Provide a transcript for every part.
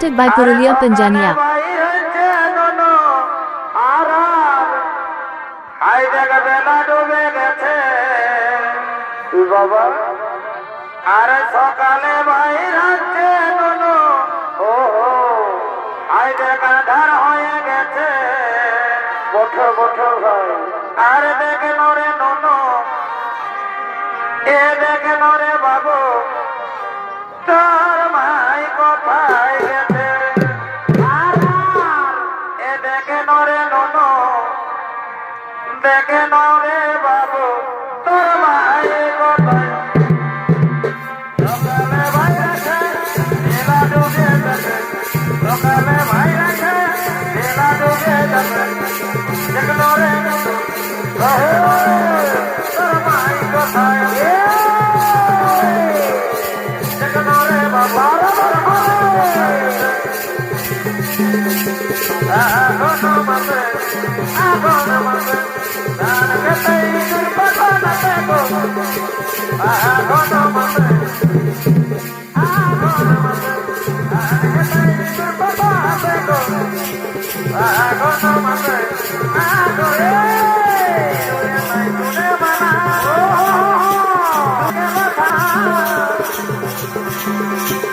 presented by Purulia Panjania. আরে সকালে ভাই রাখছে ও হাই দেখা ধার হয়ে গেছে বঠো বঠো ভাই আর দেখে নরে I don't know my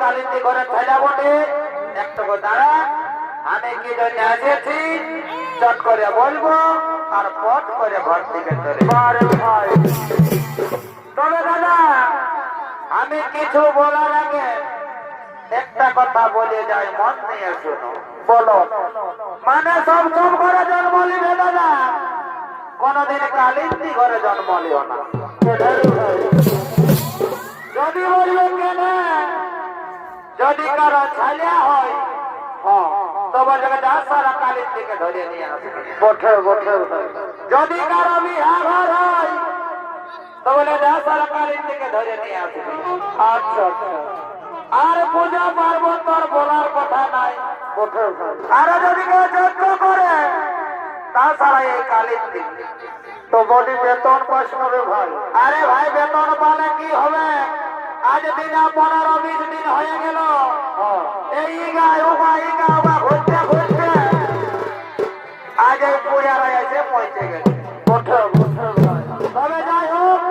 Kalindi ঘরে ছেলে বটে। একটু দাঁড়া আমি কি জন্য এসেছি? চট করে বলব আর পট করে ঘর থেকে চলে। তবে দাদা আমি কিছু বলার আগে একটা কথা বলে যাই মন নিয়ে শুনো। বলো। মানে সব সব ঘরে জন্ম নিবে দাদা কোনদিন কালিন্দি ঘরে জন্ম নিও না। যদি কারও ছালিয়া হয়। হ্যাঁ, ধরে নিয়ে আসবে। বঠে বঠে যদি কারও বিহা ঘর হয় তো বলে যা সারা কালিন্দিকে ধরে নিয়ে আসবে। আচ্ছা আচ্ছা। আর পূজা পার্বণ তোর বলার কথা নাই। আর যদি কেউ যজ্ঞ করে তাছাড়া এই কালীর দিন। তো বলি বেতন পাস হবে ভাই। আরে ভাই বেতন পালে কি হবে? আজ দিন পনেরো বিশ দিন হয়ে গেল। এই গায়ে উবা এই গা উবা ঘুরতে ঘুরতে। আজ এই পূজারা এসে পৌঁছে গেছে। তবে যাই হোক,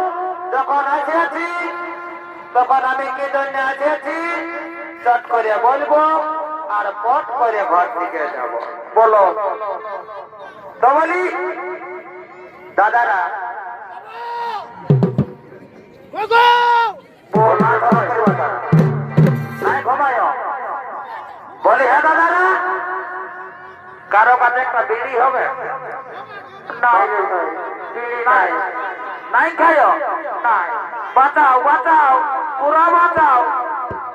যখন আসিয়াছি তখন আমি কি জন্য আসিয়াছি চট করে বলব আর পট করে ঘর থেকে যাব। বলো। তো বলি, দাদারা। বল, হ্যাঁ দাদারা কারও কাছে একটা বিড়ি হবে? নাই নাই। খায় বাঁচাও বাঁচাও পুরো বাঁচাও।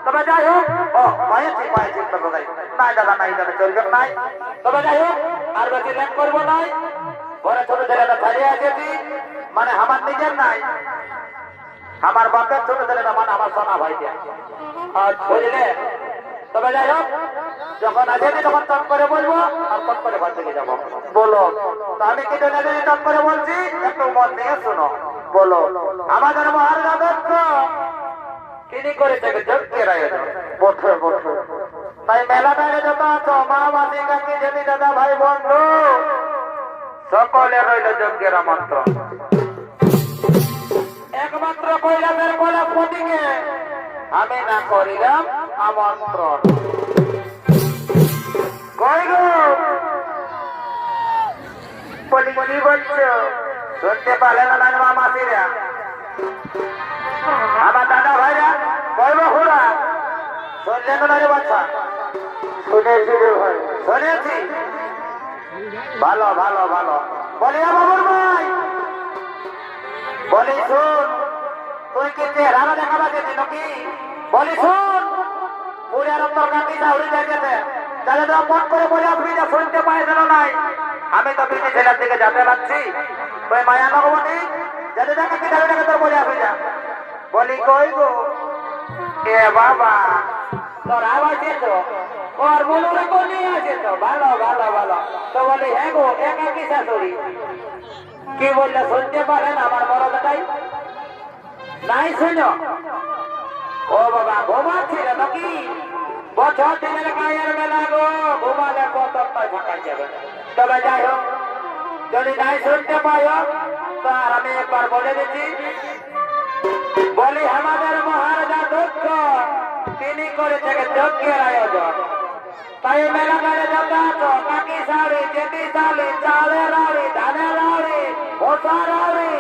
তবে যাই হোক ও পাইছি পাইছি তবে দাদা নাই দাদা নাই। তবে যাই হোক আর বেশি লেট করব নাই ঘরে মানে আমার নিজের নাই। আমার বাপের ছোট ছেলেটা মানে আমার সোনা ভাই বুঝলে? তবে যাই হোক, যখন আসেনি তখন চট করে বলব, আর চট করে বাড়ি থেকে যাব। বলো আমি কি চট করে বলছি? একটু মন দিয়ে শোনো। বলো, আমাদের মহারাজত্ব তিনি যজ্ঞের আয়োজন। বঠে তাই মেলাটায় যত আছো, মা কাকি দাদা, ভাই, বন্ধু সকলে রইল যজ্ঞের আমন্ত্রণ। একমাত্র কৈলাসের কৈলাসপতিকে আমি না করিলাম আমন্ত্রণ। বলি বলি বলছো, শুনতে পারলে না না মা মাসিরা। আমার দাদা ভাইরা কইব হুরা শুনলেন না রে বাচ্চা? শুনেছি রে ভাই। শুনেছি? ভালো ভালো ভালো। বলি বাবুর ভাই। বলি, শুন। কি চেহারা দেখাবা যেতি নাকি? বলি শুন পুরিয়ার অন্তর করে বলে, আপনি যা শুনতে পাই যেন নাই, আমি তো বিটি ছেলের দিকে যেতে লাগছি ওই মায়া ভগবতী, যাতে দেখা কি তাহলে তোর বলে আপনি যা। বলি কই গো? এ বাবা, তোর আওয়াজ তো ওর মনে কোনি আছে তো ভালো ভালো তো বলি হ্যাঁ গো, একা কি শাশুড়ি? কি বললে, শুনতে পারেন আমার বড় বেটাই নাই শুনো। ও বাবা ঘুমাচ্ছিল নাকি? বছর দিনের গায়ের বেলা গো ঘুমালে কতটা ঝাঁকাই যাবে। তবে যাই হোক, যদি নাই শুনতে পাই তো আর আমি একবার বলে দিচ্ছি। বলি আমাদের মহারাজা দক্ষ তিনি করেছে যজ্ঞের আয়োজন। তাই মেলা গাড়ি যত আছো, কাকি শাড়ি জেটি শাড়ি চালের রাড়ি ধানের রাড়ি ভোসা রাড়ি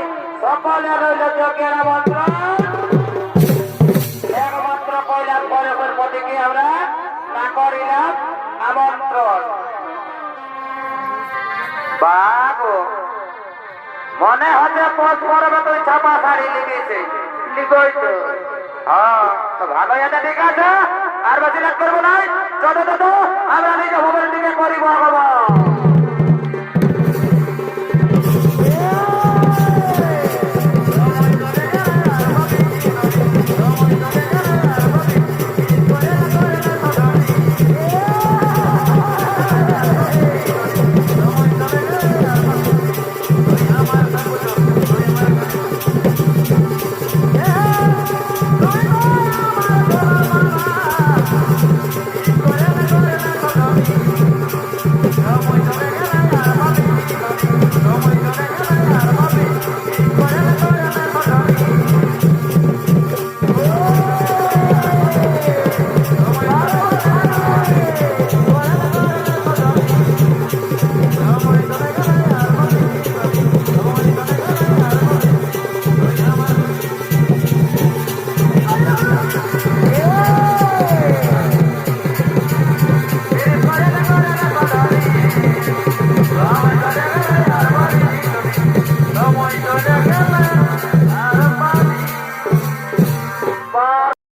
মনে হচ্ছে পোষ পরবে তুই ছাপা শাড়ি লিখেছে। লিখই তো। হ্যাঁ তো ভালোই আছে, ঠিক আছে। আর বেশি লাগ করব নাই যত তত আমরা নিজে ভবনের দিকে করিব আগমন।